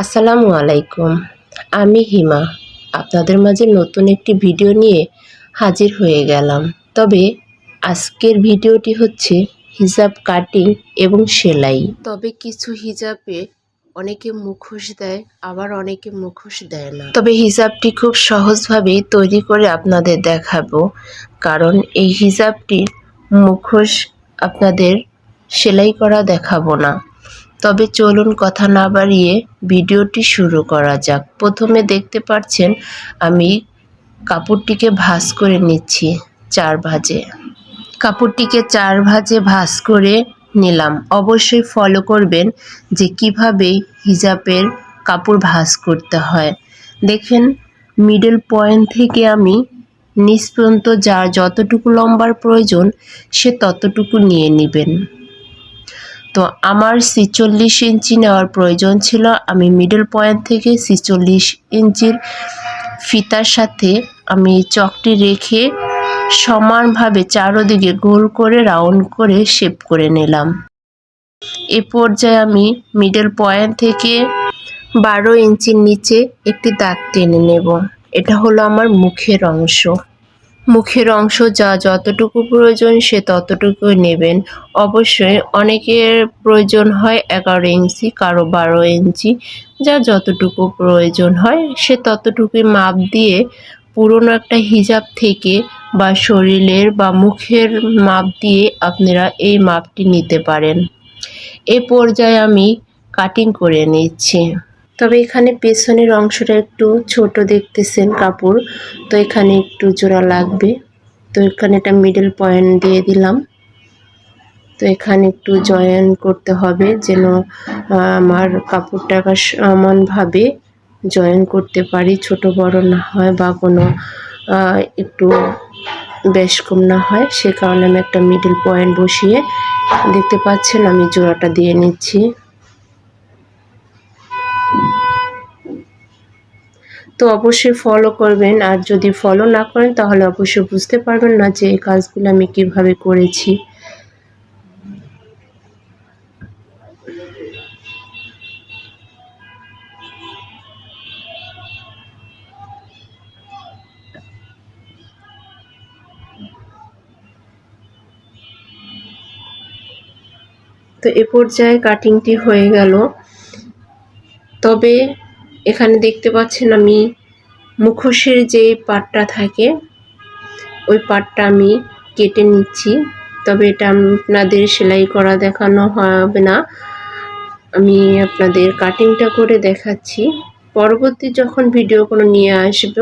আসসালামু আলাইকুম। আমি হিমা। আপনাদের মাঝে নতুন একটি ভিডিও নিয়ে হাজির হয়ে গেলাম। তবে আজকের ভিডিওটি হচ্ছে হিজাব কাটিং এবং সেলাই। তবে কিছু হিজাবে অনেকে মুখোশ দেয় আবার অনেকে মুখোশ দেয় না। তবে হিজাবটি খুব সহজভাবেই তৈরি করে আপনাদের দেখাবো। কারণ এই হিজাবটির মুখোশ আপনাদের সেলাই করা দেখাবো না। তবে চলুন কথা না বাড়িয়ে ভিডিওটি শুরু করা যাক। প্রথমে দেখতে পাচ্ছেন, আমি কাপড়টিকে ভাঁজ করে নিচ্ছি চার ভাজে। কাপড়টিকে চার ভাজে ভাঁজ করে নিলাম। অবশ্যই ফলো করবেন যে কীভাবে হিজাবের কাপড় ভাঁজ করতে হয়। দেখেন মিডল পয়েন্ট থেকে আমি নিচ পর্যন্ত যার যতটুকু লম্বার প্রয়োজন, সে ততটুকু নিয়ে নেবেন। তো আমার ছিচল্লিশ ইঞ্চি নেওয়ার প্রয়োজন ছিল। আমি মিডল পয়েন্ট থেকে ছিচল্লিশ ইঞ্চির ফিতার সাথে আমি চকটি রেখে সমানভাবে চারোদিকে গোল করে রাউন্ড করে শেপ করে নিলাম। এ পর্যায়ে আমি মিডল পয়েন্ট থেকে বারো ইঞ্চির নিচে একটি দাগ টেনে নেব। এটা হলো আমার মুখের অংশ। মুখের অংশ যা যতটুকু প্রয়োজন সে ততটুকু নেবেন। অবশ্যই অনেকের প্রয়োজন হয় এগারো ইঞ্চি, কারও বারো ইঞ্চি। যা যতটুকু প্রয়োজন হয় সে ততটুকুই মাপ দিয়ে পুরনো একটা হিজাব থেকে বা শরীরের বা মুখের মাপ দিয়ে আপনারা এই মাপটি নিতে পারেন। এ পর্যায়ে আমি কাটিং করে নিচ্ছি। তবে এখানে পেছনের অংশটা একটু ছোট দেখতেছেন কাপড়, তো এখানে একটু জোড়া লাগবে। তো এখানে একটা মিডল পয়েন্ট দিয়ে দিলাম। তো এখানে একটু জয়েন করতে হবে যেন আমার কাপড়টাকে সমানভাবে জয়েন করতে পারি। ছোট বড় না হয় বা কোনো একটু বেশ কম না হয়। সে কারণে আমি একটা মিডল পয়েন্ট বসিয়ে দেখতে পাচ্ছেন আমি জোড়াটা দিয়ে নিচ্ছি। তো অবশ্যই ফলো করবেন। আর যদি ফলো না করেন, তাহলে অবশ্যই বুঝতে পারবেন না যে এই কাজগুলো আমি কীভাবে করেছি। তো এ পর্যায়ে কাটিংটি হয়ে গেল। তবে এখানে দেখতে পাচ্ছেন আমি মুখোশের যে পাটটা থাকে, ওই পাটটা আমি কেটে নিচ্ছি। তবে এটা আপনাদের সেলাই করা দেখানো হবে না। আমি আপনাদের কাটিংটা করে দেখাচ্ছি। পরবর্তী যখন ভিডিও কোনো নিয়ে আসব,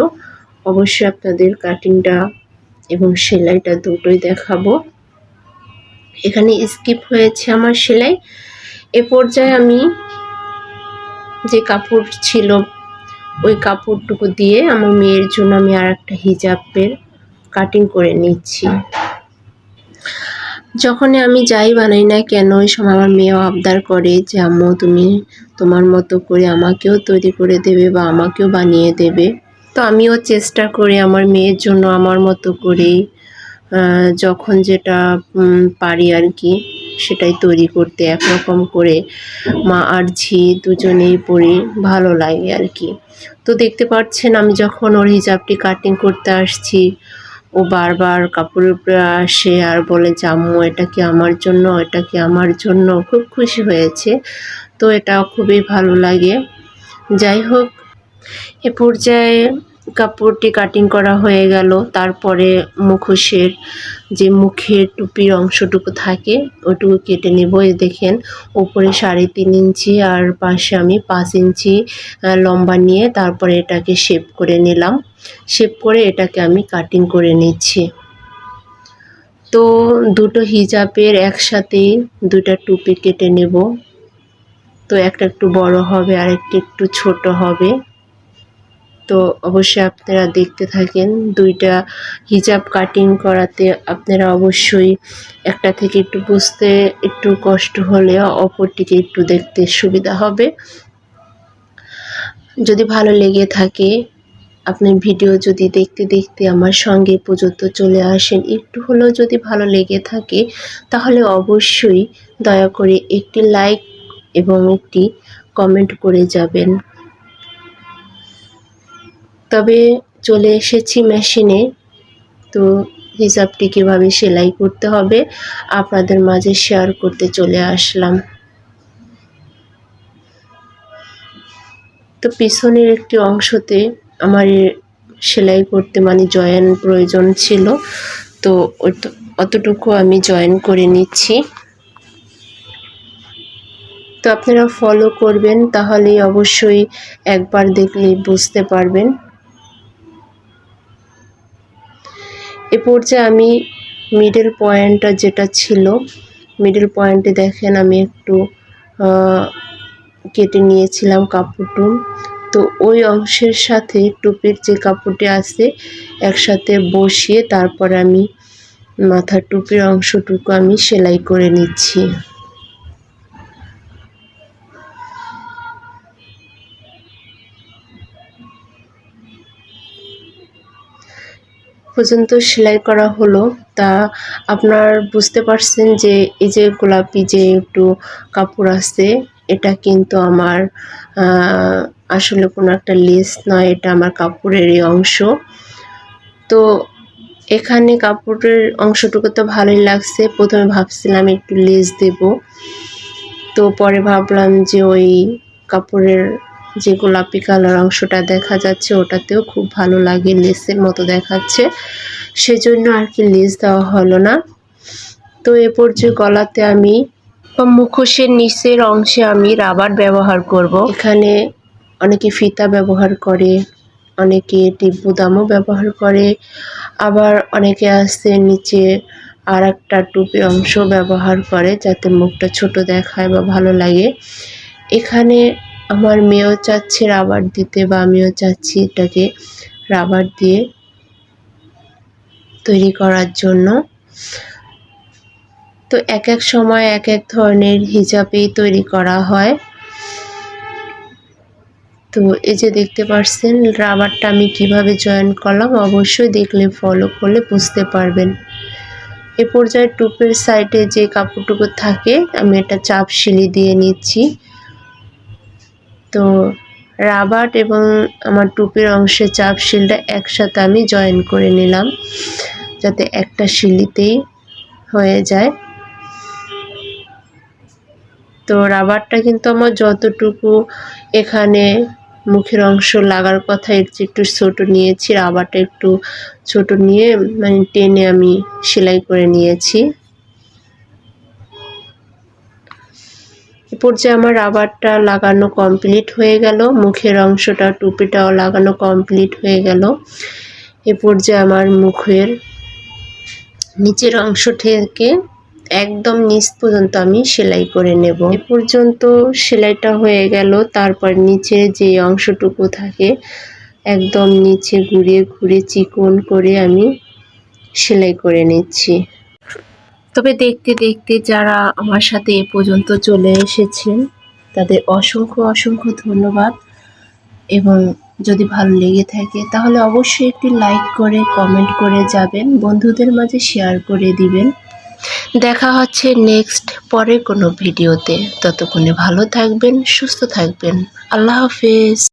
অবশ্যই আপনাদের কাটিংটা এবং সেলাইটা দুটোই দেখাবো। এখানে স্কিপ হয়েছে আমার সেলাই। এ পর্যায়ে আমি যে কাপড় ছিল, ওই কাপড়টুকু দিয়ে আমার মেয়ের জন্য আমি আর একটা হিজাবের কাটিং করে নিচ্ছি। যখনই আমি যাই বানাই না কেন, ওই সময় আমার মেয়েও আবদার করে যে, আম্মু, তুমি তোমার মতো করে আমাকেও তৈরি করে দেবে বা আমাকেও বানিয়ে দেবে। তো আমিও চেষ্টা করি আমার মেয়ের জন্য আমার মতো করেই যখন যেটা পারি আর কি। সেটাই তৈরি করতে একরকম করে মা আর ঝি দুজনেই পড়ি ভালো লাগে আর কি। তো দেখতে পাচ্ছেন আমি যখন ওর হিজাবটি কাটিং করতে আসছি, ও বারবার কাপড়ের উপরে আসে আর বলে আম্মু এটা কি আমার জন্য? এটা কি আমার জন্য? খুব খুশি হয়েছে। তো এটা খুবই ভালো লাগে। যাই হোক, এ পর্যায়ে কাপড়টি কাটিং করা হয়ে গেল। তারপরে মুখোশের যে মুখের টুপির অংশটুকু থাকে, ওটুকু কেটে নেব। দেখেন উপরে সাড়ে তিন ইঞ্চি আর পাশে আমি পাঁচ ইঞ্চি লম্বা নিয়ে তারপরে এটাকে শেপ করে নিলাম। শেপ করে এটাকে আমি কাটিং করে নিচ্ছি। তো দুটো হিজাবের একসাথেই দুটা টুপি কেটে নেব। তো একটা একটু বড় হবে আর একটা একটু ছোট হবে। তো অবশ্যই আপনারা দেখতে থাকেন। দুইটা হিজাব কাটিং করাতে আপনারা অবশ্যই একটা থেকে একটু বুঝতে, একটু কষ্ট হলেও অপরটিকে একটু দেখতে সুবিধা হবে। যদি ভালো লেগে থাকে, আপনি ভিডিও যদি দেখতে দেখতে আমার সঙ্গে পর্যন্ত চলে আসেন, একটু হলেও যদি ভালো লেগে থাকে, তাহলে অবশ্যই দয়া করে একটি লাইক এবং একটি কমেন্ট করে যাবেন। তবে চলে এসেছি মেশিনে। তো হিসাবটি কীভাবে সেলাই করতে হবে, আপনাদের মাঝে শেয়ার করতে চলে আসলাম। তো পিছনের একটি অংশতে আমার সেলাই করতে মানে জয়েন প্রয়োজন ছিল। তো অতটুকু আমি জয়েন করে নিচ্ছি। তো আপনারা ফলো করবেন তাহলে অবশ্যই একবার দেখলে বুঝতে পারবেন। এ পর্যায়ে আমি মিডল পয়েন্টটা যেটা ছিল মিডল পয়েন্টে দেখেন আমি একটু কেটে নিয়েছিলাম কাপড়টু তো ওই অংশের সাথে টুপির যে কাপড়টি আছে, একসাথে বসিয়ে তারপর আমি মাথার টুপির অংশটুকু আমি সেলাই করে নিচ্ছি। পর্যন্ত সেলাই করা হলো, তা আপনার বুঝতে পারছেন যে এই যে গোলাপি যে একটু কাপড় আছে, এটা কিন্তু আমার আসলে কোনো একটা লেস নয়, এটা আমার কাপড়েরই অংশ। তো এখানে কাপড়ের অংশটুকু তো ভালোই লাগছে, প্রথমে ভাবছিলাম একটু লেস দেব। তো পরে ভাবলাম যে ওই কাপড়ের যে গোলাপি কালার অংশটা দেখা যাচ্ছে, ওটাতেও খুব ভালো লাগে লেসের মতো দেখাচ্ছে। সেজন্য আর কি লেস দেওয়া হলো না। তো এ পর্যায়ে গলাতে আমি মুখোশের নিচের অংশে আমি রাবার ব্যবহার করব। এখানে অনেকে ফিতা ব্যবহার করে, অনেকে টিব্বুদামও ব্যবহার করে, আবার অনেকে আছে নিচে আর একটা টুপি অংশ ব্যবহার করে যাতে মুখটা ছোট দেখায় বা ভালো লাগে। এখানে আমার মেয়েও চাচ্ছে রাবার দিতে বা আমিও চাচ্ছি এটাকে রাবার দিয়ে তৈরি করার জন্য। তো এক এক সময় এক এক ধরনের হিজাবেই তৈরি করা হয়। তো এই যে দেখতে পাচ্ছেন রাবারটা আমি কীভাবে জয়েন করলাম অবশ্যই দেখলে ফলো করলে বুঝতে পারবেন। এ পর্যায়ে টুপের সাইডে যে কাপড়টুকু থাকে, আমি এটা চাপ শিলি দিয়ে নিচ্ছি। তো রাবার এবং আমার টুপির অংশে চাপ শিলটা একসাথে আমি জয়েন করে নিলাম, যাতে একটা শিলিতেই হয়ে যায়। তো রাবারটা কিন্তু আমার যতটুকু এখানে মুখের অংশ লাগার কথা, এর চেয়ে একটু ছোট নিয়েছি রাবারটা একটু ছোট নিয়ে মানে টেনে আমি সেলাই করে নিয়েছি। পর্যায়ে আমার রাবারটা লাগানো কমপ্লিট হয়ে গেল, মুখের অংশটা, টুপিটাও লাগানো কমপ্লিট হয়ে গেল। এ পর্যায়ে আমার মুখের নিচের অংশ থেকে একদম নিচ পর্যন্ত আমি সেলাই করে নেব। এ পর্যন্ত সেলাইটা হয়ে গেল, তারপর নিচে যে অংশটুকু থাকে, একদম নিচে ঘুরিয়ে ঘুরে চিকন করে আমি সেলাই করে নিচ্ছি। তবে দেখতে দেখতে যারা আমার সাথে এ পর্যন্ত চলে এসেছেন, তাদের অসংখ্য অসংখ্য ধন্যবাদ। এবং যদি ভালো লেগে থাকে, তাহলে অবশ্যই একটি লাইক করে কমেন্ট করে যাবেন, বন্ধুদের মাঝে শেয়ার করে দিবেন। দেখা হচ্ছে নেক্সট পরে কোনো ভিডিওতে ততক্ষণে ভালো থাকবেন, সুস্থ থাকবেন। আল্লাহ হাফেজ।